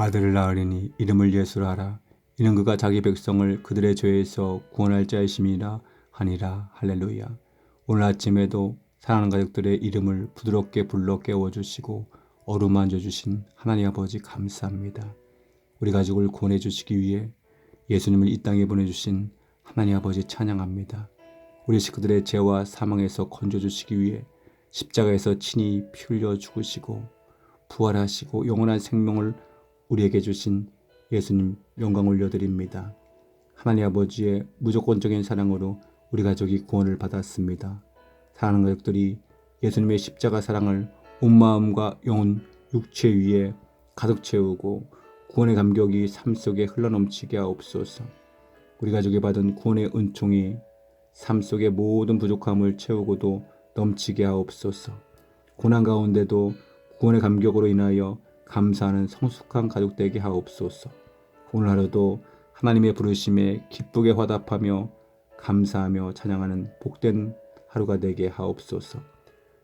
아들을 낳으리니 이름을 예수라 하라. 이는 그가 자기 백성을 그들의 죄에서 구원할 자이심이라 하니라. 할렐루야. 오늘 아침에도 사랑하는 가족들의 이름을 부드럽게 불러 깨워주시고 어루만져 주신 하나님 아버지 감사합니다. 우리 가족을 구원해 주시기 위해 예수님을 이 땅에 보내주신 하나님 아버지 찬양합니다. 우리 식구들의 죄와 사망에서 건져주시기 위해 십자가에서 친히 피 흘려 죽으시고 부활하시고 영원한 생명을 우리에게 주신 예수님 영광 올려드립니다. 하나님 아버지의 무조건적인 사랑으로 우리 가족이 구원을 받았습니다. 사랑하는 가족들이 예수님의 십자가 사랑을 온 마음과 영혼, 육체 위에 가득 채우고 구원의 감격이 삶 속에 흘러넘치게 하옵소서. 우리 가족이 받은 구원의 은총이 삶 속의 모든 부족함을 채우고도 넘치게 하옵소서. 고난 가운데도 구원의 감격으로 인하여 감사하는 성숙한 가족 되게 하옵소서. 오늘 하루도 하나님의 부르심에 기쁘게 화답하며 감사하며 찬양하는 복된 하루가 되게 하옵소서.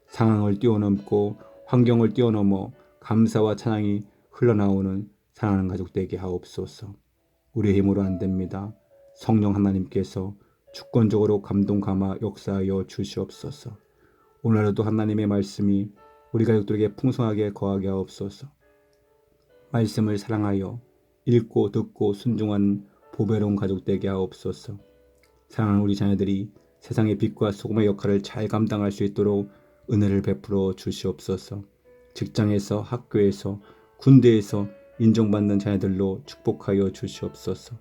상황을 뛰어넘고 환경을 뛰어넘어 감사와 찬양이 흘러나오는 사랑하는 가족 되게 하옵소서. 우리의 힘으로 안 됩니다. 성령 하나님께서 주권적으로 감동 감화 역사하여 주시옵소서. 오늘 하루도 하나님의 말씀이 우리 가족들에게 풍성하게 거하게 하옵소서. 말씀을 사랑하여 읽고 듣고 순종하는 보배로운 가족 되게 하옵소서. 사랑하는 우리 자녀들이 세상의 빛과 소금의 역할을 잘 감당할 수 있도록 은혜를 베풀어 주시옵소서. 직장에서 학교에서 군대에서 인정받는 자녀들로 축복하여 주시옵소서.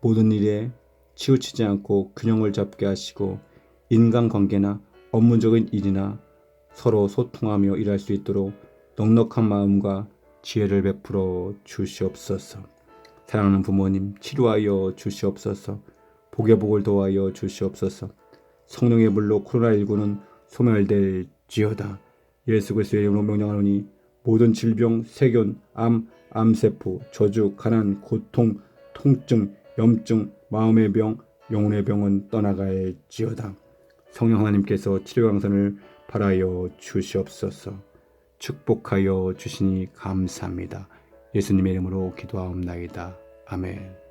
모든 일에 치우치지 않고 균형을 잡게 하시고 인간관계나 업무적인 일이나 서로 소통하며 일할 수 있도록 넉넉한 마음과 지혜를 베풀어 주시옵소서. 사랑하는 부모님 치료하여 주시옵소서. 복의 복을 도하여 주시옵소서. 성령의 물로 코로나19는 소멸될지어다. 예수 그리스도의 이름으로 명령하노니 모든 질병, 세균, 암, 암세포, 저주, 가난, 고통, 통증, 염증, 마음의 병, 영혼의 병은 떠나갈지어다. 성령 하나님께서 치료 강선을 바라여 주시옵소서. 축복하여 주시니 감사합니다. 예수님의 이름으로 기도하옵나이다. 아멘.